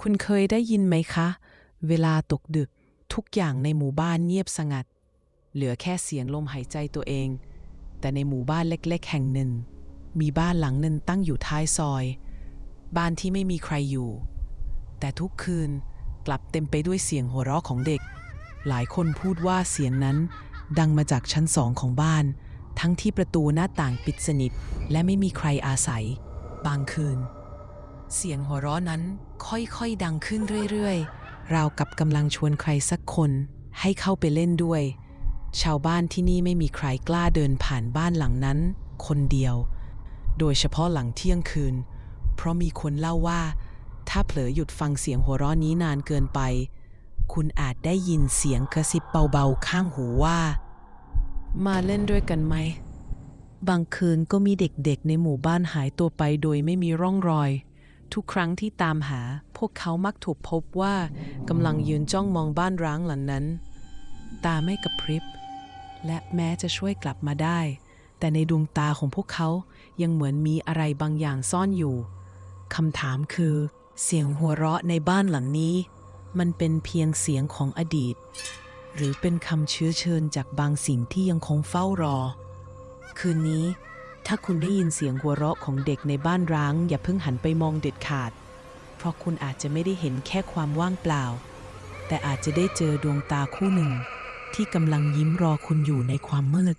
คุณเคยได้ยินไหมคะ เวลาตกดึกทุกอย่างในหมู่บ้านเงียบสงัด เหลือแค่เสียงลมหายใจตัวเอง แต่ในหมู่บ้านเล็กๆ แห่งหนึ่ง มีบ้านหลังหนึ่งตั้งอยู่ท้ายซอย บ้านที่ไม่มีใครอยู่ แต่ทุกคืนกลับเต็มไปด้วยเสียงหัวเราะของเด็ก หลายคนพูดว่าเสียงนั้น ดังมาจากชั้นสองของบ้าน ทั้งที่ประตูหน้าต่างปิดสนิท และไม่มีใครอาศัย บางคืน เสียงหัวเราะนั้นค่อยๆดังขึ้นเรื่อยๆ ราวกับกำลังชวนใครสักคนให้เข้าไปเล่นด้วย ชาวบ้านที่นี่ไม่มีใครกล้าเดินผ่านบ้านหลังนั้น คนเดียว โดยเฉพาะหลังเที่ยงคืน เพราะมีคนเล่าว่า ถ้าเผลอหยุดฟังเสียงหัวเราะนี้นานเกินไป คุณอาจได้ยินเสียงกระซิบเบาๆข้างหูว่า มาเล่นด้วยกันไหม บางคืนก็มีเด็กๆในหมู่บ้านหายตัวไปโดยไม่มีร่องรอย ทุกครั้งที่ตามหา พวกเขามักถูกพบว่ากำลังยืนจ้องมองบ้านร้างหลังนั้น ตาไม่กระพริบ และแม้จะช่วยกลับมาได้ แต่ในดวงตาของพวกเขายังเหมือนมีอะไรบางอย่างซ่อนอยู่คำถามคือ เสียงหัวเราะในบ้านหลังนี้ มันเป็นเพียงเสียงของอดีต หรือเป็นคำเชื้อเชิญจากบางสิ่งที่ยังคงเฝ้ารอ คืนนี้ ถ้าคุณได้ยินเสียงหัวเราะของเด็กในบ้านร้าง อย่าเพิ่งหันไปมองเด็ดขาด เพราะคุณอาจจะไม่ได้เห็นแค่ความว่างเปล่า แต่อาจจะได้เจอดวงตาคู่หนึ่ง ที่กำลังยิ้มรอคุณอยู่ในความมืด